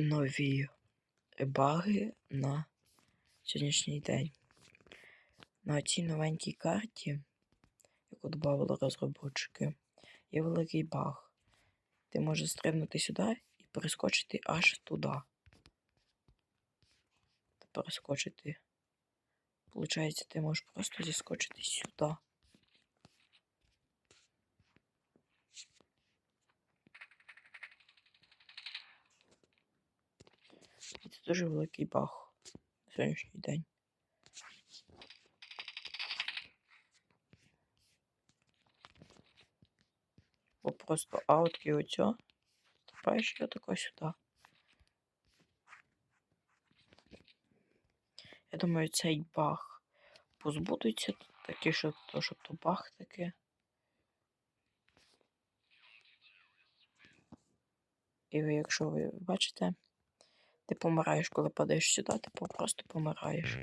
нові баги на сьогоднішній день. На цій новенькій карті, яку додали розробники, є великий баг. Ти можеш стрибнути сюди і перескочити аж туди. Перескочити. Получається, ти можеш просто зіскочити сюди. І це дуже великий баг на сьогоднішній день. Бо просто аутки оцю. Стрибаєш і отако сюди. Я думаю, цей баг позбудеться таки, що то, щоб то баг таке. І ви, якщо ви бачите, ти помираєш, коли падаєш сюди, ти просто помираєш.